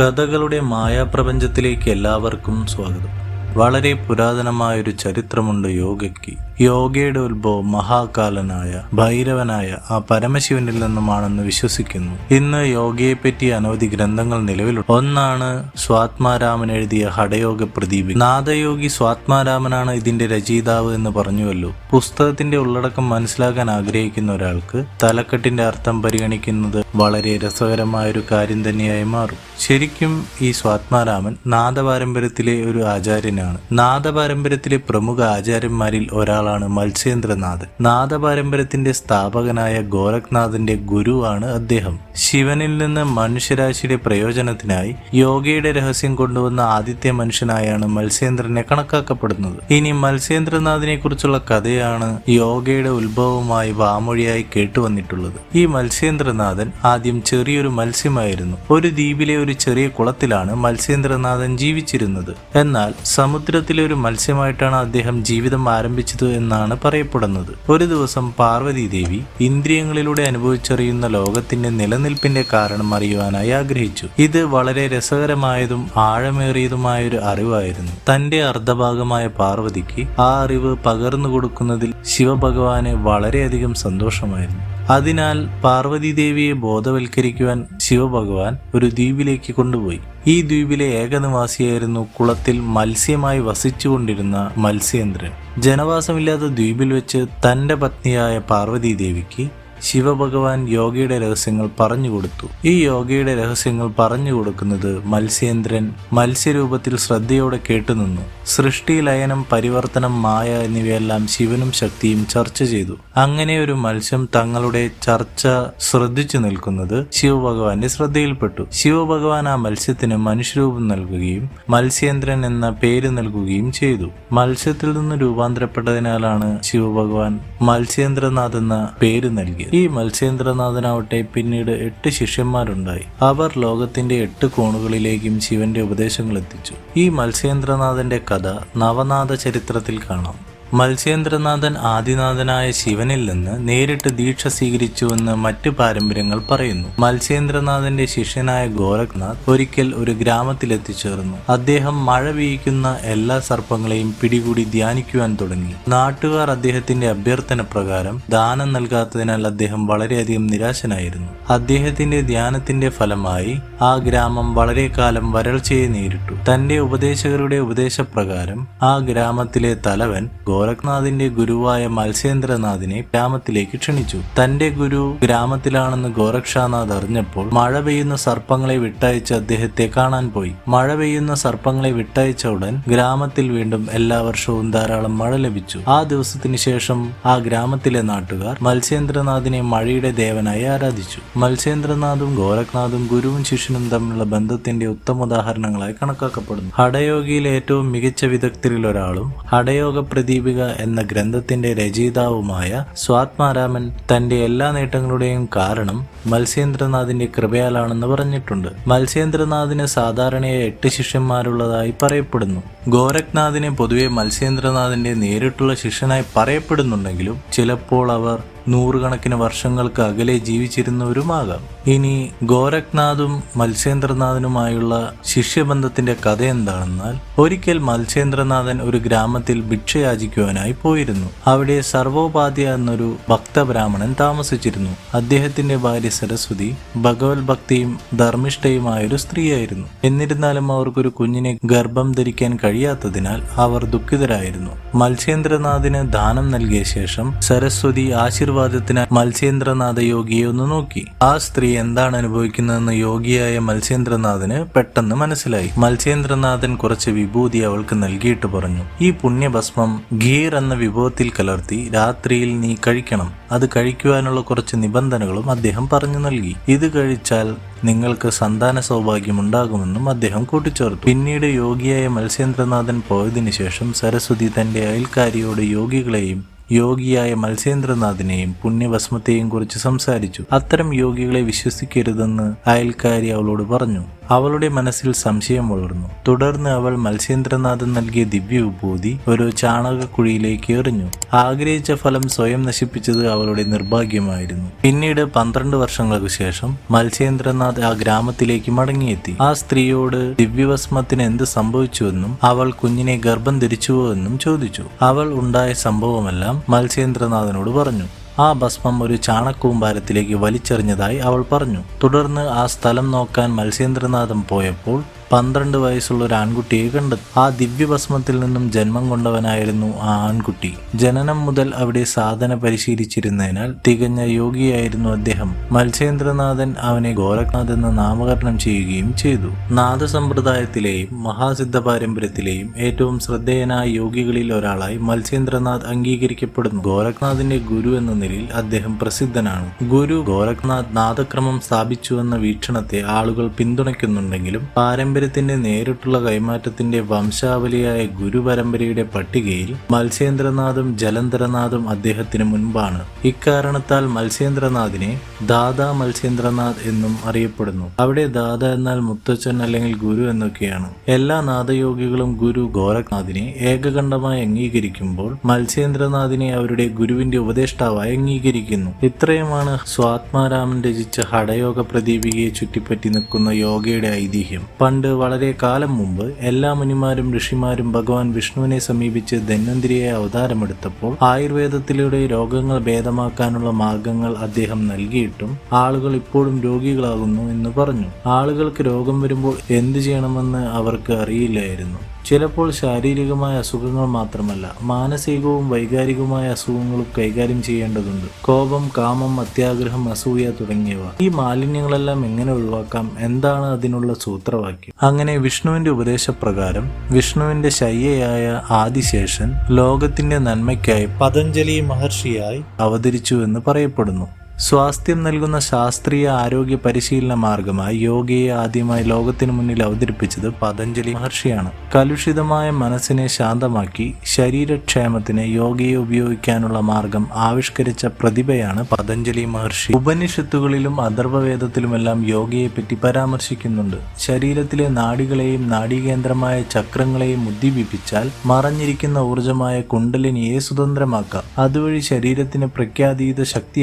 കഥകളുടെ മായാപ്രപഞ്ചത്തിലേക്ക് എല്ലാവർക്കും സ്വാഗതം. വളരെ പുരാതനമായൊരു ചരിത്രമുണ്ട് യോഗയ്ക്ക്. യോഗയുടെ ഉത്ഭവം മഹാകാലനായ ഭൈരവനായ ആ പരമശിവനിൽ നിന്നുമാണെന്ന് വിശ്വസിക്കുന്നു. ഇന്ന് യോഗയെപ്പറ്റി അനവധി ഗ്രന്ഥങ്ങൾ നിലവിലുണ്ട്. ഒന്നാണ് സ്വാത്മാരാമൻ എഴുതിയ ഹടയോഗ പ്രദീപ്. നാദയോഗി സ്വാത്മാരാമനാണ് ഇതിന്റെ രചയിതാവ് എന്ന് പറഞ്ഞുവല്ലോ. പുസ്തകത്തിന്റെ ഉള്ളടക്കം മനസ്സിലാക്കാൻ ആഗ്രഹിക്കുന്ന ഒരാൾക്ക് തലക്കെട്ടിന്റെ അർത്ഥം പരിഗണിക്കുന്നത് വളരെ രസകരമായ ഒരു കാര്യം തന്നെയായി മാറും. ശരിക്കും ഈ സ്വാത്മാരാമൻ നാദപാരമ്പര്യത്തിലെ ഒരു ആചാര്യനാണ്. നാദപാരമ്പര്യത്തിലെ പ്രമുഖ ആചാര്യന്മാരിൽ ഒരാളാണ് മത്സ്യേന്ദ്രനാഥ്. നാദപാരമ്പര്യത്തിന്റെ സ്ഥാപകനായ ഗോരഖ്നാഥന്റെ ഗുരുവാണ് അദ്ദേഹം. ശിവനിൽ നിന്ന് മനുഷ്യരാശിയുടെ പ്രയോജനത്തിനായി യോഗയുടെ രഹസ്യം കൊണ്ടുവന്ന ആദിത്യ മനുഷ്യനായാണ് മത്സ്യേന്ദ്രനെ കണക്കാക്കപ്പെടുന്നത്. ഇനി മത്സ്യേന്ദ്രനാഥിനെ കുറിച്ചുള്ള കഥയാണ് യോഗയുടെ ഉത്ഭവമായി വാമൊഴിയായി കേട്ടുവന്നിട്ടുള്ളത്. ഈ മത്സ്യേന്ദ്രനാഥൻ ആദ്യം ചെറിയൊരു മത്സ്യമായിരുന്നു. ഒരു ദ്വീപിലെ ഒരു ചെറിയ കുളത്തിലാണ് മത്സ്യേന്ദ്രനാഥൻ ജീവിച്ചിരുന്നത്. എന്നാൽ സമുദ്രത്തിലെ ഒരു മത്സ്യമായിട്ടാണ് അദ്ദേഹം ജീവിതം ആരംഭിച്ചത് എന്നാണ് പറയപ്പെടുന്നത്. ഒരു ദിവസം പാർവതി ദേവി ഇന്ദ്രിയങ്ങളിലൂടെ അനുഭവിച്ചറിയുന്ന ലോകത്തിന്റെ നിലനിൽപ്പിന്റെ കാരണം അറിയുവാനായി ആഗ്രഹിച്ചു. ഇത് വളരെ രസകരമായതും ആഴമേറിയതുമായ ഒരു അറിവായിരുന്നു. തന്റെ അർദ്ധഭാഗമായ പാർവതിക്ക് ആ അറിവ് പകർന്നു കൊടുക്കുന്നതിൽ ശിവഭഗവാന് വളരെയധികം സന്തോഷമായിരുന്നു. അതിനാൽ പാർവതീദേവിയെ ബോധവൽക്കരിക്കുവാൻ ശിവഭഗവാൻ ഒരു ദ്വീപിലേക്ക് കൊണ്ടുപോയി. ഈ ദ്വീപിലെ ഏകനിവാസിയായിരുന്നു കുളത്തിൽ മത്സ്യമായി വസിച്ചുകൊണ്ടിരുന്ന മത്സ്യേന്ദ്രൻ. ജനവാസമില്ലാത്ത ദ്വീപിൽ വെച്ച് തന്റെ പത്നിയായ പാർവതീദേവിക്ക് ശിവഭഗവാൻ യോഗയുടെ രഹസ്യങ്ങൾ പറഞ്ഞു കൊടുത്തു. ഈ യോഗയുടെ രഹസ്യങ്ങൾ പറഞ്ഞു കൊടുക്കുന്നത് മത്സ്യേന്ദ്രൻ മത്സ്യരൂപത്തിൽ ശ്രദ്ധയോടെ കേട്ടുനിന്നു. സൃഷ്ടി ലയനം പരിവർത്തനം മായ എന്നിവയെല്ലാം ശിവനും ശക്തിയും ചർച്ച ചെയ്തു. അങ്ങനെ ഒരു മത്സ്യം തങ്ങളുടെ ചർച്ച ശ്രദ്ധിച്ചു നിൽക്കുന്നത് ശിവഭഗവാന്റെ ശ്രദ്ധയിൽപ്പെട്ടു. ശിവഭഗവാൻ ആ മത്സ്യത്തിന് മനുഷ്യരൂപം നൽകുകയും മത്സ്യേന്ദ്രൻ എന്ന പേര് നൽകുകയും ചെയ്തു. മത്സ്യത്തിൽ നിന്ന് രൂപാന്തരപ്പെട്ടതിനാലാണ് ശിവഭഗവാൻ മത്സ്യേന്ദ്രനാഥ് എന്ന പേര് ഈ മത്സ്യേന്ദ്രനാഥനാവട്ടെ പിന്നീട് എട്ട് ശിഷ്യന്മാരുണ്ടായി. അവർ ലോകത്തിന്റെ എട്ട് കോണുകളിലേക്കും ശിവന്റെ ഉപദേശങ്ങൾ എത്തിച്ചു. ഈ മത്സ്യേന്ദ്രനാഥന്റെ കഥ നവനാഥ ചരിത്രത്തിൽ കാണാം. മത്സ്യേന്ദ്രനാഥൻ ആദിനാഥനായ ശിവനിൽ നിന്ന് നേരിട്ട് ദീക്ഷ സ്വീകരിച്ചുവെന്ന് മറ്റു പാരമ്പര്യങ്ങൾ പറയുന്നു. മത്സ്യേന്ദ്രനാഥന്റെ ശിഷ്യനായ ഗോരഖ്നാഥ് ഒരിക്കൽ ഒരു ഗ്രാമത്തിലെത്തിച്ചേർന്നു. അദ്ദേഹം മഴ വീഴിക്കുന്ന എല്ലാ സർപ്പങ്ങളെയും പിടികൂടി ധ്യാനിക്കുവാൻ തുടങ്ങി. നാട്ടുകാർ അദ്ദേഹത്തിന്റെ അഭ്യർത്ഥന പ്രകാരം ദാനം നൽകാത്തതിനാൽ അദ്ദേഹം വളരെയധികം നിരാശനായിരുന്നു. അദ്ദേഹത്തിന്റെ ധ്യാനത്തിന്റെ ഫലമായി ആ ഗ്രാമം വളരെ കാലം വരൾച്ചയെ നേരിട്ടു. തന്റെ ഉപദേശകരുടെ ഉപദേശപ്രകാരം ആ ഗ്രാമത്തിലെ തലവൻ ഗോരഖ്നാഥിന്റെ ഗുരുവായ മത്സ്യേന്ദ്രനാഥിനെ ഗ്രാമത്തിലേക്ക് ക്ഷണിച്ചു. തന്റെ ഗുരു ഗ്രാമത്തിലാണെന്ന് ഗോരക്ഷാനാഥ് അറിഞ്ഞപ്പോൾ മഴ പെയ്യുന്ന സർപ്പങ്ങളെ വിട്ടയച്ച് അദ്ദേഹത്തെ കാണാൻ പോയി. മഴ പെയ്യുന്ന സർപ്പങ്ങളെ വിട്ടയച്ച ഉടൻ ഗ്രാമത്തിൽ വീണ്ടും എല്ലാ വർഷവും ധാരാളം മഴ ലഭിച്ചു. ആ ദിവസത്തിന് ശേഷം ആ ഗ്രാമത്തിലെ നാട്ടുകാർ മത്സ്യേന്ദ്രനാഥിനെ മഴയുടെ ദേവനായി ആരാധിച്ചു. മത്സ്യേന്ദ്രനാഥും ഗോരഖ്നാഥും ഗുരുവും ശിഷ്യനും തമ്മിലുള്ള ബന്ധത്തിന്റെ ഉത്തമ ഉദാഹരണങ്ങളായി കണക്കാക്കപ്പെടുന്നു. ഹടയോഗിയിലെ ഏറ്റവും മികച്ച വിദഗ്ധരിൽ ഒരാളും ഹടയോഗ പ്രദീപിക എന്ന ഗ്രന്ഥത്തിന്റെ രചയിതാവുമായ സ്വാത്മാരാമൻ തന്റെ എല്ലാ നേട്ടങ്ങളുടെയും കാരണം മത്സ്യേന്ദ്രനാഥിന്റെ കൃപയാലാണെന്ന് പറഞ്ഞിട്ടുണ്ട്. മത്സ്യേന്ദ്രനാഥിന് സാധാരണയായി എട്ട് ശിഷ്യന്മാരുള്ളതായി പറയപ്പെടുന്നു. ഗോരഖ്നാഥിനെ പൊതുവെ മത്സ്യേന്ദ്രനാഥിന്റെ നേരിട്ടുള്ള ശിഷ്യനായി പറയപ്പെടുന്നുണ്ടെങ്കിലും ചിലപ്പോൾ അവർ നൂറുകണക്കിന് വർഷങ്ങൾക്ക് അകലെ ജീവിച്ചിരുന്നവരുമാകാം. ഇനി ഗോരഖ്നാഥും മത്സ്യേന്ദ്രനാഥനുമായുള്ള ശിഷ്യബന്ധത്തിന്റെ കഥ എന്താണെന്നാൽ ഒരിക്കൽ മത്സ്യേന്ദ്രനാഥൻ ഒരു ഗ്രാമത്തിൽ ഭിക്ഷയാചിക്കുവാനായി പോയിരുന്നു. അവിടെ സർവോപാധ്യ എന്നൊരു ഭക്തബ്രാഹ്മണൻ താമസിച്ചിരുന്നു. അദ്ദേഹത്തിന്റെ ഭാര്യ സരസ്വതി ഭഗവത് ഭക്തിയും ധർമ്മിഷ്ഠയുമായൊരു സ്ത്രീയായിരുന്നു. എന്നിരുന്നാലും അവർക്കൊരു കുഞ്ഞിനെ ഗർഭം ധരിക്കാൻ കഴിയാത്തതിനാൽ അവർ ദുഃഖിതരായിരുന്നു. മത്സ്യേന്ദ്രനാഥിന് ദാനം നൽകിയ ശേഷം സരസ്വതി ആശീർവാദത്തിന് മത്സ്യേന്ദ്രനാഥ യോഗിയെ ഒന്ന് നോക്കി. ആ സ്ത്രീ എന്താണ് അനുഭവിക്കുന്നതെന്ന് യോഗിയായ മത്സ്യേന്ദ്രനാഥന് പെട്ടെന്ന് മനസ്സിലായി. മത്സ്യേന്ദ്രനാഥൻ കുറച്ച് വിഭൂതി അവൾക്ക് നൽകിയിട്ട് പറഞ്ഞു ഈ പുണ്യഭസ്മം ഗീർ എന്ന വിഭവത്തിൽ കലർത്തി രാത്രിയിൽ നീ കഴിക്കണം. അത് കഴിക്കുവാനുള്ള കുറച്ച് നിബന്ധനകളും അദ്ദേഹം പറഞ്ഞു നൽകി. ഇത് കഴിച്ചാൽ നിങ്ങൾക്ക് സന്താന സൗഭാഗ്യം ഉണ്ടാകുമെന്നും അദ്ദേഹം കൂട്ടിച്ചേർത്തു. പിന്നീട് യോഗിയായ മത്സ്യേന്ദ്രനാഥൻ പോയതിനു ശേഷം സരസ്വതി തന്റെ അയൽക്കാരിയോട് യോഗികളെയും യോഗിയായ മത്സ്യേന്ദ്രനാഥിനെയും പുണ്യഭസ്മത്തെയും കുറിച്ച് സംസാരിച്ചു. അത്തരം യോഗികളെ വിശ്വസിക്കരുതെന്ന് അയൽക്കാരി അവളോട് പറഞ്ഞു. അവളുടെ മനസ്സിൽ സംശയം വളർന്നു. തുടർന്ന് അവൾ മത്സ്യേന്ദ്രനാഥൻ നൽകിയ ദിവ്യ വിഭൂതി ഒരു ചാണകക്കുഴിയിലേക്ക് എറിഞ്ഞു. ആഗ്രഹിച്ച ഫലം സ്വയം നശിപ്പിച്ചത് അവളുടെ നിർഭാഗ്യമായിരുന്നു. പിന്നീട് പന്ത്രണ്ട് വർഷങ്ങൾക്ക് ശേഷം മത്സ്യേന്ദ്രനാഥ് ആ ഗ്രാമത്തിലേക്ക് മടങ്ങിയെത്തി. ആ സ്ത്രീയോട് ദിവ്യഭസ്മത്തിന് എന്ത് സംഭവിച്ചുവെന്നും അവൾ കുഞ്ഞിനെ ഗർഭം ധരിച്ചുവോ എന്നും ചോദിച്ചു. അവൾ ഉണ്ടായ സംഭവമെല്ലാം മത്സ്യേന്ദ്രനാഥനോട് പറഞ്ഞു. ആ ഭസ്മം ഒരു ചാണക്കൂമ്പാരത്തിലേക്ക് വലിച്ചെറിഞ്ഞതായി അവൾ പറഞ്ഞു. തുടർന്ന് ആ സ്ഥലം നോക്കാൻ മത്സ്യേന്ദ്രനാഥം പോയപ്പോൾ പന്ത്രണ്ട് വയസ്സുള്ള ഒരു ആൺകുട്ടിയെ കണ്ടെത്തി ആ ദിവ്യഭസ്മത്തിൽ നിന്നും ജന്മം കൊണ്ടവനായിരുന്നു ആ ആൺകുട്ടി. ജനനം മുതൽ അവിടെ സാധന പരിശീലിച്ചിരുന്നതിനാൽ തികഞ്ഞ യോഗിയായിരുന്നു അദ്ദേഹം. മത്സ്യേന്ദ്രനാഥൻ അവനെ ഗോരഖ്നാഥ് എന്ന് നാമകരണം ചെയ്യുകയും ചെയ്തു. നാദസമ്പ്രദായത്തിലെയും മഹാസിദ്ധ പാരമ്പര്യത്തിലെയും ഏറ്റവും ശ്രദ്ധേയനായ യോഗികളിൽ ഒരാളായി മത്സ്യേന്ദ്രനാഥ് അംഗീകരിക്കപ്പെടുന്നു. ഗോരഖ്നാഥിന്റെ ഗുരു എന്ന നിലയിൽ അദ്ദേഹം പ്രസിദ്ധനാണ്. ഗുരു ഗോരഖ്നാഥ് നാദക്രമം സ്ഥാപിച്ചുവെന്ന വീക്ഷണത്തെ ആളുകൾ പിന്തുണയ്ക്കുന്നുണ്ടെങ്കിലും പാരമ്പര്യത്തിന്റെ നേരിട്ടുള്ള കൈമാറ്റത്തിന്റെ വംശാവലിയായ ഗുരുപരമ്പരയുടെ പട്ടികയിൽ മത്സ്യേന്ദ്രനാഥും ജലന്ധരനാഥും അദ്ദേഹത്തിന് മുൻപാണ്. ഇക്കാരണത്താൽ മത്സ്യേന്ദ്രനാഥിനെ ദാദാ മത്സ്യേന്ദ്രനാഥ് എന്നും അറിയപ്പെടുന്നു. അവിടെ ദാദ എന്നാൽ മുത്തച്ഛൻ അല്ലെങ്കിൽ ഗുരു എന്നൊക്കെയാണ്. എല്ലാ നാദയോഗികളും ഗുരു ഗോരഖ്നാഥിനെ ഏകകണ്ഠമായി അംഗീകരിക്കുമ്പോൾ മത്സ്യേന്ദ്രനാഥിനെ അവരുടെ ഗുരുവിന്റെ ഉപദേഷ്ടാവായി അംഗീകരിക്കുന്നു. ഇത്രയുമാണ് സ്വാത്മാരാമൻ രചിച്ച ഹടയോഗ പ്രദീപികയെ ചുറ്റിപ്പറ്റി നിൽക്കുന്ന യോഗയുടെ ഐതിഹ്യം. പണ്ട് വളരെ കാലം മുമ്പ് എല്ലാ മുനിമാരും ഋഷിമാരും ഭഗവാൻ വിഷ്ണുവിനെ സമീപിച്ച് ധന്വന്തിരിയെ അവതാരമെടുത്തപ്പോൾ ആയുർവേദത്തിലൂടെ രോഗങ്ങൾ ഭേദമാക്കാനുള്ള മാർഗങ്ങൾ അദ്ദേഹം നൽകിയിട്ടും ആളുകൾ ഇപ്പോഴും രോഗികളാകുന്നു എന്ന് പറഞ്ഞു. ആളുകൾക്ക് രോഗം വരുമ്പോൾ എന്തു ചെയ്യണമെന്ന് അവർക്ക് അറിയില്ലായിരുന്നു. ചിലപ്പോൾ ശാരീരികമായ അസുഖങ്ങൾ മാത്രമല്ല മാനസികവും വൈകാരികവുമായ അസുഖങ്ങളും കൈകാര്യം ചെയ്യേണ്ടതുണ്ട്. കോപം കാമം അത്യാഗ്രഹം അസൂയ തുടങ്ങിയവ. ഈ മാലിന്യങ്ങളെല്ലാം എങ്ങനെ ഒഴിവാക്കാം? എന്താണ് അതിനുള്ള സൂത്രവാക്യം? അങ്ങനെ വിഷ്ണുവിന്റെ ഉപദേശപ്രകാരം വിഷ്ണുവിന്റെ ശയ്യയായ ആദിശേഷൻ ലോകത്തിന്റെ നന്മയ്ക്കായി പതഞ്ജലി മഹർഷിയായി അവതരിച്ചു എന്ന് പറയപ്പെടുന്നു. സ്വാസ്ഥ്യം നൽകുന്ന ശാസ്ത്രീയ ആരോഗ്യ പരിശീലന മാർഗമായി യോഗയെ ആദ്യമായി ലോകത്തിനു മുന്നിൽ അവതരിപ്പിച്ചത് പതഞ്ജലി മഹർഷിയാണ്. കലുഷിതമായ മനസ്സിനെ ശാന്തമാക്കി ശരീരക്ഷേമത്തിന് യോഗയെ ഉപയോഗിക്കാനുള്ള മാർഗം ആവിഷ്കരിച്ച പ്രതിഭയാണ് പതഞ്ജലി മഹർഷി. ഉപനിഷത്തുകളിലും അഥർവവേദത്തിലുമെല്ലാം യോഗയെ പറ്റി പരാമർശിക്കുന്നുണ്ട്. ശരീരത്തിലെ നാടികളെയും നാഡീകേന്ദ്രമായ ചക്രങ്ങളെയും ഉദ്ദീപിപ്പിച്ചാൽ മറഞ്ഞിരിക്കുന്ന ഊർജമായ കുണ്ടലിനിയെ സ്വതന്ത്രമാക്കാം. അതുവഴി ശരീരത്തിന് പ്രഖ്യാതീത ശക്തി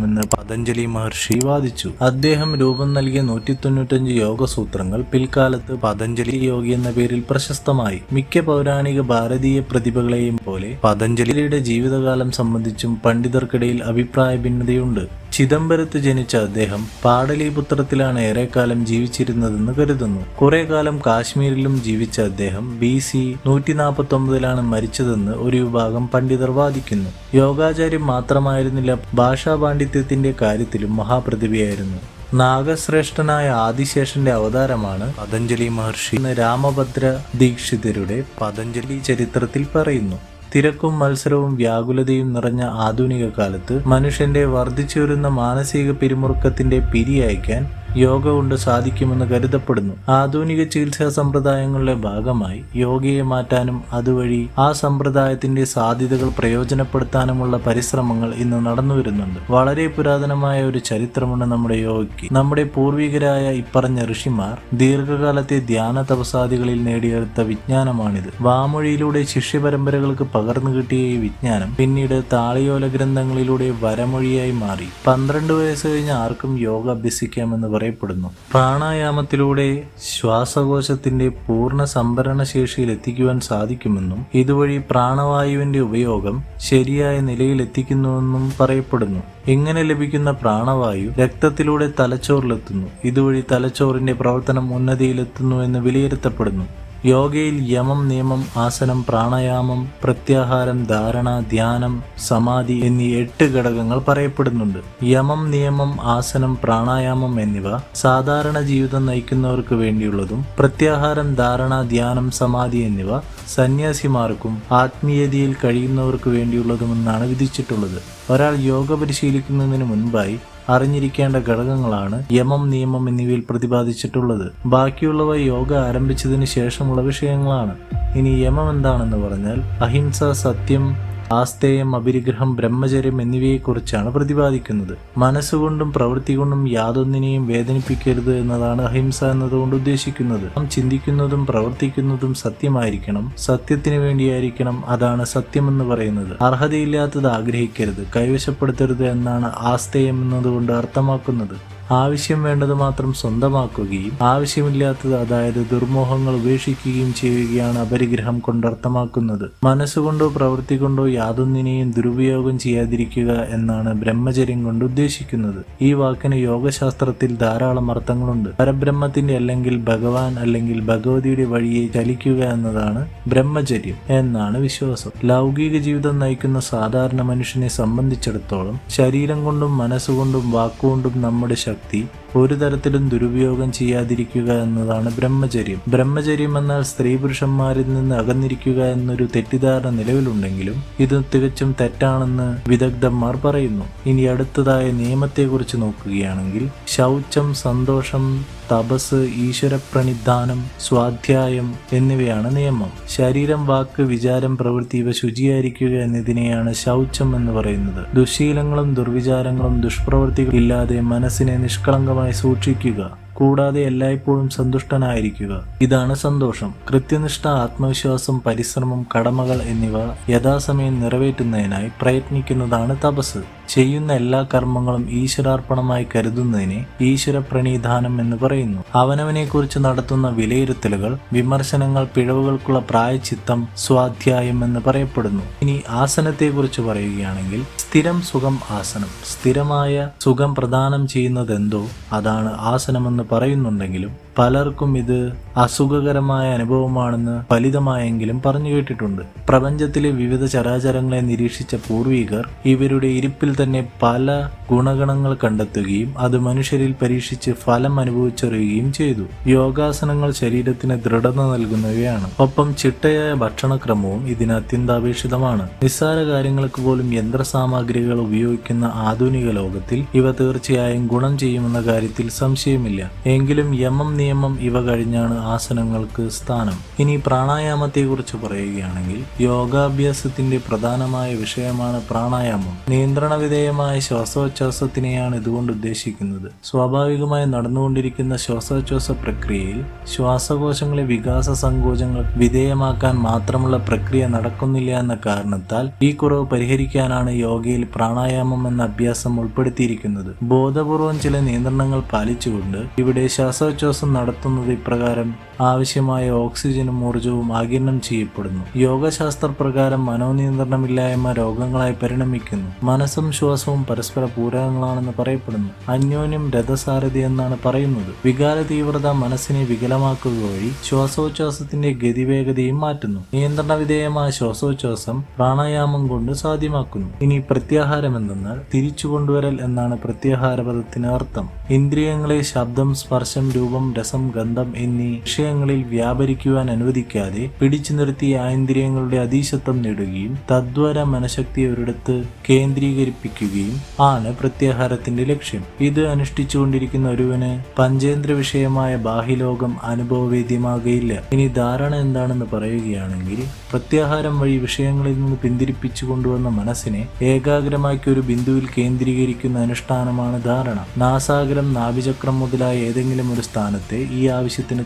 ആർജിക്കാമെന്ന് പതഞ്ജലി മഹർഷി വാദിച്ചു. അദ്ദേഹം രൂപം നൽകിയ നൂറ്റി തൊണ്ണൂറ്റഞ്ച് യോഗസൂത്രങ്ങൾ പിൽക്കാലത്ത് പതഞ്ജലി യോഗി എന്ന പേരിൽ പ്രശസ്തമായി. മിക്ക പൗരാണിക ഭാരതീയ പ്രതിഭകളെയും പോലെ പതഞ്ജലിയുടെ ജീവിതകാലം സംബന്ധിച്ചും പണ്ഡിതർക്കിടയിൽ അഭിപ്രായ ഭിന്നതയുണ്ട്. ചിദംബരത്ത് ജനിച്ച അദ്ദേഹം പാടലീപുത്രത്തിലാണ് ഏറെക്കാലം ജീവിച്ചിരുന്നതെന്ന് കരുതുന്നു. കുറെ കാലം കാശ്മീരിലും ജീവിച്ച അദ്ദേഹം ബി സി നൂറ്റി നാൽപ്പത്തി ഒമ്പതിലാണ് മരിച്ചതെന്ന് ഒരു വിഭാഗം പണ്ഡിതർ വാദിക്കുന്നു. യോഗാചാര്യം മാത്രമായിരുന്നില്ല ഭാഷാ പാണ്ഡിത്യത്തിന്റെ കാര്യത്തിലും മഹാപ്രതിഭയായിരുന്നു. നാഗശ്രേഷ്ഠനായ ആദിശേഷന്റെ അവതാരമാണ് പതഞ്ജലി മഹർഷി രാമഭദ്ര ദീക്ഷിതരുടെ പതഞ്ജലി ചരിത്രത്തിൽ പറയുന്നു. തിരക്കും മത്സരവും വ്യാകുലതയും നിറഞ്ഞ ആധുനിക കാലത്ത് മനുഷ്യന്റെ വർദ്ധിച്ചുവരുന്ന മാനസിക പിരിമുറുക്കത്തിന്റെ പിരിയയക്കാൻ യോഗ കൊണ്ട് സാധിക്കുമെന്ന് കരുതപ്പെടുന്നു. ആധുനിക ചികിത്സാ സമ്പ്രദായങ്ങളുടെ ഭാഗമായി യോഗയെ മാറ്റാനും അതുവഴി ആ സമ്പ്രദായത്തിന്റെ സാധ്യതകൾ പ്രയോജനപ്പെടുത്താനുമുള്ള പരിശ്രമങ്ങൾ ഇന്ന് നടന്നു വരുന്നുണ്ട്. വളരെ പുരാതനമായ ഒരു ചരിത്രമുണ്ട് നമ്മുടെ യോഗയ്ക്ക് നമ്മുടെ പൂർവികരായ ഇപ്പറഞ്ഞ ഋഷിമാർ ദീർഘകാലത്തെ ധ്യാന തപസാദികളിൽ നേടിയെടുത്ത വിജ്ഞാനമാണിത്. വാമൊഴിയിലൂടെ ശിഷ്യപരമ്പരകൾക്ക് പകർന്നു കിട്ടിയ ഈ വിജ്ഞാനം പിന്നീട് താളിയോല ഗ്രന്ഥങ്ങളിലൂടെ വരമൊഴിയായി മാറി. പന്ത്രണ്ട് വയസ്സ് കഴിഞ്ഞ ആർക്കും യോഗ അഭ്യസിക്കാമെന്ന് പറയപ്പെടുന്നു. പ്രാണായാമത്തിലൂടെ ശ്വാസകോശത്തിന്റെ പൂർണ സംഭരണ ശേഷിയിൽ എത്തിക്കുവാൻ സാധിക്കുമെന്നും ഇതുവഴി പ്രാണവായുവിന്റെ ഉപയോഗം ശരിയായ നിലയിൽ എത്തിക്കുന്നുവെന്നും പറയപ്പെടുന്നു. ഇങ്ങനെ ലഭിക്കുന്ന പ്രാണവായു രക്തത്തിലൂടെ തലച്ചോറിലെത്തുന്നു. ഇതുവഴി തലച്ചോറിന്റെ പ്രവർത്തനം ഉന്നതിയിലെത്തുന്നു എന്ന് വിലയിരുത്തപ്പെടുന്നു. യോഗയിൽ യമം നിയമം ആസനം പ്രാണായാമം പ്രത്യാഹാരം ധാരണ ധ്യാനം സമാധി എന്നീ എട്ട് ഘടകങ്ങൾ പറയപ്പെടുന്നുണ്ട്. യമം നിയമം ആസനം പ്രാണായാമം എന്നിവ സാധാരണ ജീവിതം നയിക്കുന്നവർക്ക് വേണ്ടിയുള്ളതും പ്രത്യാഹാരം ധാരണ ധ്യാനം സമാധി എന്നിവ സന്യാസിമാർക്കും ആത്മീയതയിൽ കഴിയുന്നവർക്ക് വേണ്ടിയുള്ളതുമെന്നാണ് വിധിച്ചിട്ടുള്ളത്. ഒരാൾ യോഗ പരിശീലിക്കുന്നതിന് മുൻപായി അറിഞ്ഞിരിക്കേണ്ട ഘടകങ്ങളാണ് യമം നിയമം എന്നിവയിൽ പ്രതിപാദിച്ചിട്ടുള്ളത്. ബാക്കിയുള്ളവ യോഗ ആരംഭിച്ചതിന് ശേഷമുള്ള വിഷയങ്ങളാണ്. ഇനി യമം എന്താണെന്ന് പറഞ്ഞാൽ അഹിംസ സത്യം ആസ്തേയം അഭിരിഗ്രഹം ബ്രഹ്മചര്യം എന്നിവയെക്കുറിച്ചാണ് പ്രതിപാദിക്കുന്നത്. മനസ്സുകൊണ്ടും പ്രവൃത്തി കൊണ്ടും യാതൊന്നിനെയും വേദനിപ്പിക്കരുത് എന്നതാണ് അഹിംസ എന്നതുകൊണ്ട് ഉദ്ദേശിക്കുന്നത്. നാം ചിന്തിക്കുന്നതും പ്രവർത്തിക്കുന്നതും സത്യമായിരിക്കണം. സത്യത്തിന് വേണ്ടിയായിരിക്കണം അതാണ് സത്യമെന്ന് പറയുന്നത്. അർഹതയില്ലാത്തത് ആഗ്രഹിക്കരുത് കൈവശപ്പെടുത്തരുത് എന്നാണ് ആസ്തേയം എന്നതുകൊണ്ട് അർത്ഥമാക്കുന്നത്. ആവശ്യം വേണ്ടത് മാത്രം സ്വന്തമാക്കുകയും ആവശ്യമില്ലാത്തത് അതായത് ദുർമോഹങ്ങൾ ഉപേക്ഷിക്കുകയും ചെയ്യുകയാണ് അപരിഗ്രഹം കൊണ്ട് അർത്ഥമാക്കുന്നത്. മനസ്സുകൊണ്ടോ പ്രവൃത്തി കൊണ്ടോ യാതൊന്നിനെയും ദുരുപയോഗം ചെയ്യാതിരിക്കുക എന്നാണ് ബ്രഹ്മചര്യം കൊണ്ട് ഉദ്ദേശിക്കുന്നത്. ഈ വാക്കിന് യോഗശാസ്ത്രത്തിൽ ധാരാളം അർത്ഥങ്ങളുണ്ട്. പരബ്രഹ്മത്തിന്റെ അല്ലെങ്കിൽ ഭഗവാൻ അല്ലെങ്കിൽ ഭഗവതിയുടെ വഴിയെ ചലിക്കുക എന്നതാണ് ബ്രഹ്മചര്യം എന്നാണ് വിശ്വാസം. ലൗകിക ജീവിതം നയിക്കുന്ന സാധാരണ മനുഷ്യനെ സംബന്ധിച്ചിടത്തോളം ശരീരം കൊണ്ടും മനസ്സുകൊണ്ടും വാക്കുകൊണ്ടും നമ്മുടെ ശക്തി bukti. ഒരു തരത്തിലും ദുരുപയോഗം ചെയ്യാതിരിക്കുക എന്നതാണ് ബ്രഹ്മചര്യം. ബ്രഹ്മചര്യം എന്നാൽ സ്ത്രീ പുരുഷന്മാരിൽ നിന്ന് അകന്നിരിക്കുക എന്നൊരു തെറ്റിദ്ധാരണ നിലവിലുണ്ടെങ്കിലും ഇത് തികച്ചും തെറ്റാണെന്ന് വിദഗ്ധന്മാർ പറയുന്നു. ഇനി അടുത്തതായ നിയമത്തെക്കുറിച്ച് നോക്കുകയാണെങ്കിൽ ശൗചം സന്തോഷം തപസ് ഈശ്വരപ്രണിധാനം സ്വാധ്യായം എന്നിവയാണ് നിയമം. ശരീരം വാക്ക് വിചാരം പ്രവൃത്തി ഇവ ശുചിയായിരിക്കുക എന്നതിനെയാണ് ശൗചം എന്ന് പറയുന്നത്. ദുശീലങ്ങളും ദുർവിചാരങ്ങളും ദുഷ്പ്രവൃത്തികളും ഇല്ലാതെ മനസ്സിനെ നിഷ്കളങ്കമായി സൂക്ഷിക്കുക. കൂടാതെ എല്ലായ്പ്പോഴും സന്തുഷ്ടനായിരിക്കുക. ഇതാണ് സന്തോഷം. കൃത്യനിഷ്ഠ ആത്മവിശ്വാസം പരിശ്രമം കടമകൾ എന്നിവ യഥാസമയം നിറവേറ്റുന്നതിനായി പ്രയത്നിക്കുന്നതാണ് തപസ്. ചെയ്യുന്ന എല്ലാ കർമ്മങ്ങളും ഈശ്വരാർപ്പണമായി കരുതുന്നതിനെ ഈശ്വര പ്രണീധാനം എന്ന് പറയുന്നു. അവനവനെ കുറിച്ച് നടത്തുന്ന വിലയിരുത്തലുകൾ വിമർശനങ്ങൾ പിഴവുകൾക്കുള്ള പ്രായച്ചിത്തം സ്വാധ്യായം എന്ന് പറയപ്പെടുന്നു. ഇനി ആസനത്തെക്കുറിച്ച് പറയുകയാണെങ്കിൽ സ്ഥിരം സുഖം ആസനം. സ്ഥിരമായ സുഖം പ്രദാനം ചെയ്യുന്നതെന്തോ അതാണ് ആസനമെന്ന് പറയുന്നുണ്ടെങ്കിലും പലർക്കും ഇത് അസുഖകരമായ അനുഭവമാണെന്ന് ഫലിതമായെങ്കിലും പറഞ്ഞു കേട്ടിട്ടുണ്ട്. പ്രപഞ്ചത്തിലെ വിവിധ ചരാചരങ്ങളെ നിരീക്ഷിച്ച പൂർവികർ ഇവരുടെ ഇരിപ്പിൽ തന്നെ പല ഗുണഗണങ്ങൾ കണ്ടെത്തുകയും അത് മനുഷ്യരിൽ പരീക്ഷിച്ച് ഫലം അനുഭവിച്ചറിയുകയും ചെയ്തു. യോഗാസനങ്ങൾ ശരീരത്തിന് ദൃഢത നൽകുന്നവയാണ്. ഒപ്പം ചിട്ടയായ ഭക്ഷണക്രമവും ഇതിന് അത്യന്താപേക്ഷിതമാണ്. നിസ്സാര കാര്യങ്ങൾക്ക് പോലും യന്ത്രസാമഗ്രികൾ ഉപയോഗിക്കുന്ന ആധുനിക ലോകത്തിൽ ഇവ തീർച്ചയായും ഗുണം ചെയ്യുമെന്ന കാര്യത്തിൽ സംശയമില്ല. എങ്കിലും യമം നിയമം ഇവ കഴിഞ്ഞാണ് ആസനങ്ങൾക്ക് സ്ഥാനം. ഇനി പ്രാണായാമത്തെക്കുറിച്ച് പറയുകയാണെങ്കിൽ യോഗാഭ്യാസത്തിന്റെ പ്രധാനമായ വിഷയമാണ് പ്രാണായാമം. നിയന്ത്രണ വിധേയമായ ശ്വാസോച്ഛ്വാസത്തിനെയാണ് ഇതുകൊണ്ട് ഉദ്ദേശിക്കുന്നത്. സ്വാഭാവികമായി നടന്നുകൊണ്ടിരിക്കുന്ന ശ്വാസോച്ഛ്വാസ പ്രക്രിയയിൽ ശ്വാസകോശങ്ങളെ വികാസ സങ്കോചങ്ങൾ വിധേയമാക്കാൻ മാത്രമുള്ള പ്രക്രിയ നടക്കുന്നില്ല എന്ന കാരണത്താൽ ഈ കുറവ് പരിഹരിക്കാനാണ് യോഗയിൽ പ്രാണായാമം എന്ന അഭ്യാസം ഉൾപ്പെടുത്തിയിരിക്കുന്നത്. ബോധപൂർവം ചില നിയന്ത്രണങ്ങൾ പാലിച്ചുകൊണ്ട് ഇവിടെ ശ്വാസോച്ഛ്വാസം നടത്തുന്നത് ഇപ്രകാരം. ആവശ്യമായ ഓക്സിജനും ഊർജവും ആകിരണം ചെയ്യപ്പെടുന്നു. യോഗശാസ്ത്ര പ്രകാരം മനോനിയന്ത്രണമില്ലായ്മ രോഗങ്ങളായി പരിണമിക്കുന്നു. മനസ്സും ശ്വാസവും പരസ്പര പൂരകങ്ങളാണെന്ന് പറയപ്പെടുന്നു. അന്യോന്യം രഥസാരഥി എന്നാണ് പറയുന്നത്. വികാര തീവ്രത മനസ്സിനെ വികലമാക്കുക വഴി ശ്വാസോച്ഛ്വാസത്തിന്റെ ഗതിവേഗതയും മാറ്റുന്നു. നിയന്ത്രണ വിധേയമായ ശ്വാസോച്ഛ്വാസം പ്രാണായാമം കൊണ്ട് സാധ്യമാക്കുന്നു. ഇനി പ്രത്യാഹാരം എന്തെന്നാൽ തിരിച്ചു കൊണ്ടുവരൽ എന്നാണ് പ്രത്യാഹാര പദത്തിന് അർത്ഥം ഇന്ദ്രിയങ്ങളെ ശബ്ദം സ്പർശം രൂപം രസം ഗന്ധം എന്നീ വിഷയങ്ങളിൽ വ്യാപരിക്കുവാൻ അനുവദിക്കാതെ പിടിച്ചു നിർത്തി ആ ഇന്ദ്രിയങ്ങളുടെ അതീശത്വം നേടുകയും തദ്വാര മനഃശക്തി ഒരിടത്ത് കേന്ദ്രീകരിപ്പിക്കുകയും ആണ് പ്രത്യാഹാരത്തിന്റെ ലക്ഷ്യം. ഇത് അനുഷ്ഠിച്ചുകൊണ്ടിരിക്കുന്ന ഒരുവന് പഞ്ചേന്ദ്ര വിഷയമായ ബാഹ്യലോകം അനുഭവവേദ്യമാകയില്ല. ഇനി ധാരണ എന്താണെന്ന് പറയുകയാണെങ്കിൽ പ്രത്യാഹാരം വഴി വിഷയങ്ങളിൽ നിന്ന് പിന്തിരിപ്പിച്ചു കൊണ്ടുവന്ന മനസ്സിനെ ഏകാഗ്രമാക്കി ഒരു ബിന്ദുവിൽ കേന്ദ്രീകരിക്കുന്ന അനുഷ്ഠാനമാണ് ധാരണ. നാസാഗരം നാഭിചക്രം മുതലായ ഏതെങ്കിലും ഒരു സ്ഥാനത്തെ ഈ ആവശ്യത്തിന്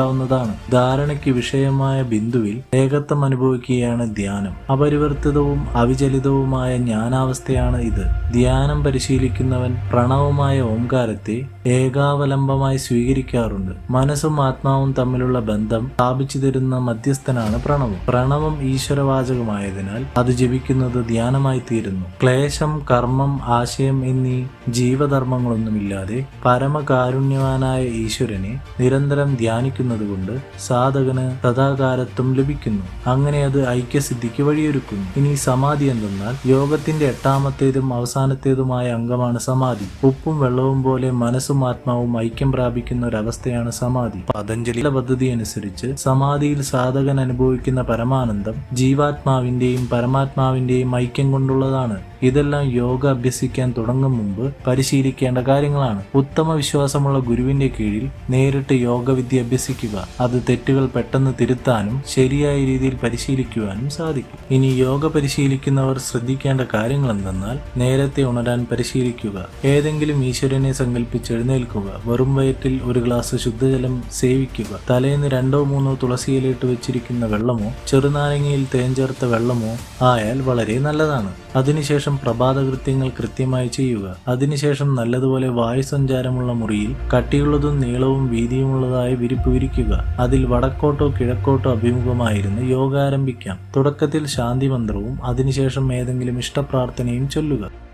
തിരഞ്ഞെടുക്കാവുന്നതാണ് ധാരണയ്ക്ക് വിഷയമായ ബിന്ദുവിൽ ഏകത്വം അനുഭവിക്കുകയാണ് ധ്യാനം. അപരിവർത്തിതവും അവിചലിതവുമായ ജ്ഞാനാവസ്ഥയാണ് ഇത്. ധ്യാനം പരിശീലിക്കുന്നവൻ പ്രണവമായ ഓംകാരത്തെ ഏകാവലംബമായി സ്വീകരിക്കാറുണ്ട്. മനസ്സും ആത്മാവും തമ്മിലുള്ള ബന്ധം സ്ഥാപിച്ചു തരുന്ന മധ്യസ്ഥനാണ് പ്രണവം. പ്രണവം ഈശ്വരവാചകമായതിനാൽ അത് ജപിക്കുന്നത് ധ്യാനമായി തീരുന്നു ക്ലേശം കർമ്മം ആശയം എന്നീ ജീവധർമ്മങ്ങളൊന്നുമില്ലാതെ പരമകാരുണ്യവാനായ ഈശ്വരനെ നിരന്തരം ധ്യാനിക്കുന്നതുകൊണ്ട് സാധകന് സദാകാരത്വം ലഭിക്കുന്നു. അങ്ങനെ അത് ഐക്യസിദ്ധിക്ക് വഴിയൊരുക്കുന്നു. ഇനി സമാധി എന്തെന്നാൽ യോഗത്തിന്റെ എട്ടാമത്തേതും അവസാനത്തേതുമായ അംഗമാണ് സമാധി. ഉപ്പും വെള്ളവും പോലെ മനസ്സും ആത്മാവും ഐക്യം പ്രാപിക്കുന്ന ഒരവസ്ഥയാണ് സമാധി. പതഞ്ജലി പദ്ധതി അനുസരിച്ച് സമാധിയിൽ സാധകൻ അനുഭവിക്കുന്ന പരമാനന്ദം ജീവാത്മാവിന്റെയും പരമാത്മാവിന്റെയും ഐക്യം കൊണ്ടുള്ളതാണ്. ഇതെല്ലാം യോഗ അഭ്യസിക്കാൻ തുടങ്ങും മുമ്പ് പരിശീലിക്കേണ്ട കാര്യങ്ങളാണ്. ഉത്തമ വിശ്വാസമുള്ള ഗുരുവിന്റെ കീഴിൽ നേരിട്ട് യോഗ വിദ്യ അഭ്യസിക്കുക. അത് തെറ്റുകൾ പെട്ടെന്ന് തിരുത്താനും ശരിയായ രീതിയിൽ പരിശീലിക്കുവാനും സാധിക്കും. ഇനി യോഗ പരിശീലിക്കുന്നവർ ശ്രദ്ധിക്കേണ്ട കാര്യങ്ങൾ എന്തെന്നാൽ നേരത്തെ ഉണരാൻ പരിശീലിക്കുക. ഏതെങ്കിലും ഈശ്വരനെ സങ്കല്പിച്ച് എഴുന്നേൽക്കുക വെറും വയറ്റിൽ ഒരു ഗ്ലാസ് ശുദ്ധജലം സേവിക്കുക. തലേന്ന് രണ്ടോ മൂന്നോ തുളസിയിലിട്ട് വെച്ചിരിക്കുന്ന വെള്ളമോ ചെറുനാരങ്ങയിൽ തേൻ ചേർത്ത വെള്ളമോ ആയാൽ വളരെ നല്ലതാണ്. അതിനുശേഷം പ്രഭാതകൃത്യങ്ങൾ കൃത്യമായി ചെയ്യുക. അതിനുശേഷം നല്ലതുപോലെ വായു സഞ്ചാരമുള്ള മുറിയിൽ കട്ടിയുള്ളതും നീളവും വീതിയുമുള്ളതായി വിരിപ്പ് വിരിക്കുക. അതിൽ വടക്കോട്ടോ കിഴക്കോട്ടോ അഭിമുഖമായിരുന്ന് യോഗ ആരംഭിക്കാം. തുടക്കത്തിൽ ശാന്തി മന്ത്രവും അതിനുശേഷം ഏതെങ്കിലും ഇഷ്ടപ്രാർത്ഥനയും ചൊല്ലുക.